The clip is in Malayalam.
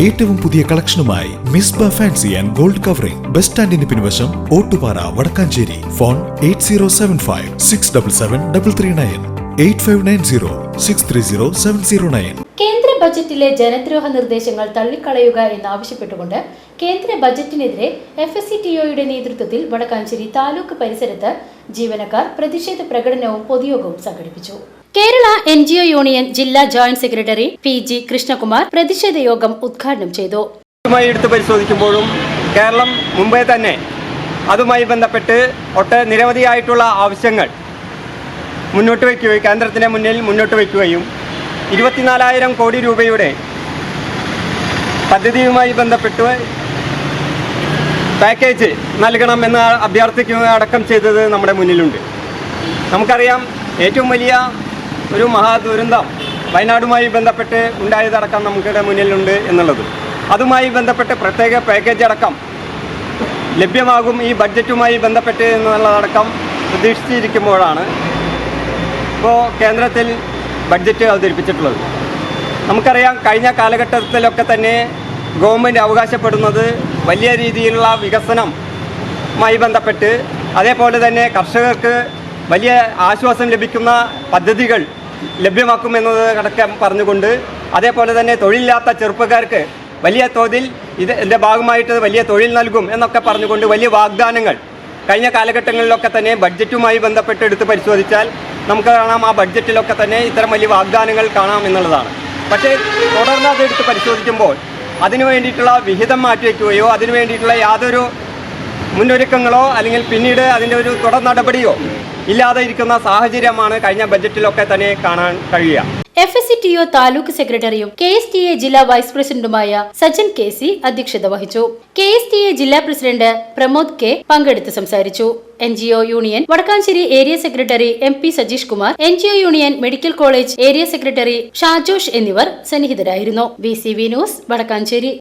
ഏറ്റവും പുതിയ കളക്ഷനുമായി Misba fancy and gold covering. Bus സ്റ്റാൻഡിന് പിൻവശം Ottupara Vadakkanchery. Phone eight zero seven five six double seven double three nine. Eight five nine zero six three zero seven zero nine. കേന്ദ്ര ബജറ്റിലെ ജനദ്രോഹ നിർദ്ദേശങ്ങൾ തള്ളിക്കളയുക എന്നാവശ്യപ്പെട്ടുകൊണ്ട് കേന്ദ്ര ബജറ്റിനെതിരെ എഫ് എസ് സി ടി ഒയുടെ നേതൃത്വത്തിൽ വടക്കാഞ്ചേരി താലൂക്ക് പരിസരത്ത് ജീവനക്കാർ പ്രതിഷേധ പ്രകടനവും പൊതുയോഗവും സംഘടിപ്പിച്ചു. Kerala N G O union ജില്ലാ joint secretary P G Krishnakumar പ്രതിഷേധ യോഗം ഉദ്ഘാടനം ചെയ്തു. ഇതുമായി എടുത്തു പരിശോധിക്കുമ്പോഴും കേരളം മുമ്പേ തന്നെ അതുമായി ബന്ധപ്പെട്ട് ഒട്ട് നിരവധിയായിട്ടുള്ള ആവശ്യങ്ങൾ മുന്നോട്ട് വയ്ക്കുകയും കേന്ദ്രത്തിന് മുന്നിൽ മുന്നോട്ട് വയ്ക്കുകയും ഇരുപത്തിനാലായിരം കോടി രൂപയുടെ പദ്ധതിയുമായി ബന്ധപ്പെട്ട് പാക്കേജ് നൽകണമെന്ന് അഭ്യർത്ഥിക്കുക അടക്കം ചെയ്തത് നമ്മുടെ മുന്നിലുണ്ട്. നമുക്കറിയാം ഏറ്റവും വലിയ ഒരു മഹാദുരന്തം വയനാടുമായി ബന്ധപ്പെട്ട് ഉണ്ടായതടക്കം നമുക്കിടെ മുന്നിലുണ്ട് എന്നുള്ളത്. അതുമായി ബന്ധപ്പെട്ട് പ്രത്യേക പാക്കേജ് അടക്കം ലഭ്യമാകും ഈ ബഡ്ജറ്റുമായി ബന്ധപ്പെട്ട് എന്നുള്ളതടക്കം പ്രതീക്ഷിച്ചിരിക്കുമ്പോഴാണ് ഇപ്പോൾ കേന്ദ്രത്തിൽ ബഡ്ജറ്റ് അവതരിപ്പിച്ചിട്ടുള്ളത്. നമുക്കറിയാം കഴിഞ്ഞ കാലഘട്ടത്തിലൊക്കെ തന്നെ ഗവൺമെന്റ് അവകാശപ്പെടുന്നത് വലിയ രീതിയിലുള്ള വികസനമായി ബന്ധപ്പെട്ട് അതേപോലെ തന്നെ കർഷകർക്ക് വലിയ ആശ്വാസം ലഭിക്കുന്ന പദ്ധതികൾ ലഭ്യമാക്കുമെന്നത് അടക്കം പറഞ്ഞുകൊണ്ട് അതേപോലെ തന്നെ തൊഴിലില്ലാത്ത ചെറുപ്പക്കാർക്ക് വലിയ തോതിൽ ഇത് ഇതിന്റെ ഭാഗമായിട്ട് വലിയ തൊഴിൽ നൽകും എന്നൊക്കെ പറഞ്ഞുകൊണ്ട് വലിയ വാഗ്ദാനങ്ങൾ കഴിഞ്ഞ കാലഘട്ടങ്ങളിലൊക്കെ തന്നെ ബഡ്ജറ്റുമായി ബന്ധപ്പെട്ട് എടുത്ത് പരിശോധിച്ചാൽ നമുക്ക് കാണാം ആ ബഡ്ജറ്റിലൊക്കെ തന്നെ ഇത്തരം വലിയ വാഗ്ദാനങ്ങൾ കാണാം എന്നുള്ളതാണ്. പക്ഷേ തുടർന്ന് അത് എടുത്ത് പരിശോധിക്കുമ്പോൾ അതിനു വേണ്ടിയിട്ടുള്ള വിഹിതം മാറ്റിവെക്കുകയോ അതിനു വേണ്ടിയിട്ടുള്ള യാതൊരു മുന്നൊരുക്കങ്ങളോ അല്ലെങ്കിൽ പിന്നീട് അതിന്റെ ഒരു തുടർ നടപടിയോ ഇല്ലാതെ ഇരിക്കുന്ന സാഹചര്യമാണ് കഴിഞ്ഞ ബജറ്റിലൊക്കെ തന്നെ കാണാൻ കഴിയുക. F S C T O taluk സെക്രട്ടറിയും കെ എസ് ടി എ ജില്ലാ വൈസ് പ്രസിഡന്റുമായ സജൻ കെ സി അധ്യക്ഷത വഹിച്ചു. കെ എസ് ടി എ ജില്ലാ പ്രസിഡന്റ് പ്രമോദ് കെ പങ്കെടുത്ത് സംസാരിച്ചു. N G O union Vadakkanchery area secretary M P Sajeesh Kumar N G O union medical college area secretary Shajosh എന്നിവർ സന്നിഹിതരായിരുന്നു. B C V news Vadakkanchery.